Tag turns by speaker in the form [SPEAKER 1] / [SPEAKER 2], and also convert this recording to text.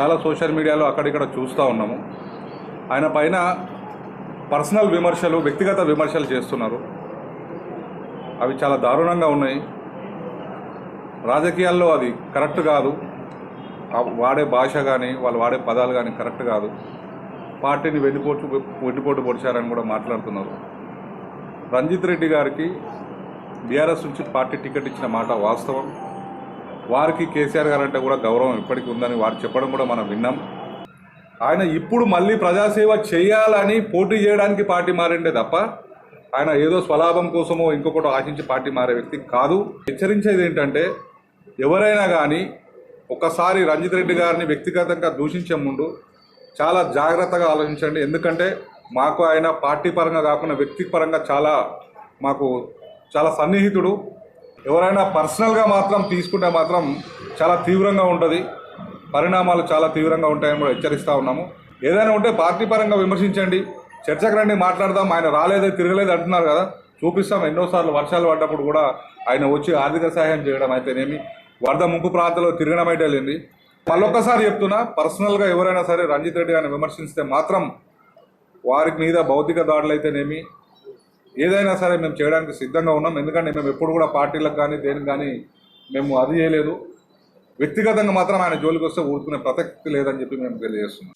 [SPEAKER 1] చాలా సోషల్ మీడియాలో అక్కడిక్కడ చూస్తూ ఉన్నాము. ఆయన పైన పర్సనల్ విమర్శలు వ్యక్తిగత విమర్శలు చేస్తున్నారు. అవి చాలా దారుణంగా ఉన్నాయి. రాజకీయాల్లో అది కరెక్ట్ కాదు. వాడే భాష కానీ వాళ్ళు వాడే పదాలు కానీ కరెక్ట్ కాదు. పార్టీని వెన్నుపోటు వెన్నుపోటు పొడిచారని కూడా మాట్లాడుతున్నారు. రంజిత్ రెడ్డి గారికి బీఆర్ఎస్ నుంచి పార్టీ టికెట్ ఇచ్చిన మాట వాస్తవం. వారికి కేసీఆర్ గారు అంటే కూడా గౌరవం ఇప్పటికీ ఉందని వారు చెప్పడం కూడా మనం విన్నాం. ఆయన ఇప్పుడు మళ్ళీ ప్రజాసేవ చేయాలని పోటీ చేయడానికి పార్టీ మారిండే తప్ప ఆయన ఏదో స్వలాభం కోసమో ఇంకొకటి ఆశించి పార్టీ మారే వ్యక్తి కాదు. హెచ్చరించేది ఏంటంటే ఎవరైనా కానీ ఒకసారి రంజిత్ రెడ్డి గారిని వ్యక్తిగతంగా దూషించే ముందు చాలా జాగ్రత్తగా ఆలోచించండి. ఎందుకంటే మాకు ఆయన పార్టీ పరంగా కాకుండా వ్యక్తి పరంగా చాలా మాకు చాలా సన్నిహితుడు. ఎవరైనా పర్సనల్గా మాత్రం తీసుకుంటే మాత్రం చాలా తీవ్రంగా ఉంటుంది. పరిణామాలు చాలా తీవ్రంగా ఉంటాయని కూడా హెచ్చరిస్తూ ఉన్నాము. ఏదైనా ఉంటే పార్టీ పరంగా విమర్శించండి. చర్చకు రండి మాట్లాడదాం. ఆయన రాలేదు తిరగలేదు అంటున్నారు కదా. చూపిస్తాం. ఎన్నోసార్లు వర్షాలు పడ్డప్పుడు కూడా ఆయన వచ్చి ఆర్థిక సహాయం చేయడం అయితేనేమి. వరద ముంపు ప్రాంతంలో తిరగడం అయితే లేని మళ్ళొక్కసారి చెప్తున్నా పర్సనల్గా ఎవరైనా సరే రంజిత్ రెడ్డి గారిని విమర్శిస్తే మాత్రం వారి మీద భౌతిక దాడులు అయితేనేమి ఏదైనా సరే మేము చేయడానికి సిద్ధంగా ఉన్నాం. ఎందుకంటే మేము ఎప్పుడు కూడా పార్టీలకు కానీ దేనికి కానీ మేము అది చేయలేదు. వ్యక్తిగతంగా మాత్రం ఆయన జోలికి వస్తే ఊరుకునే ప్రసక్తి లేదని చెప్పి మేము తెలియజేస్తున్నాం.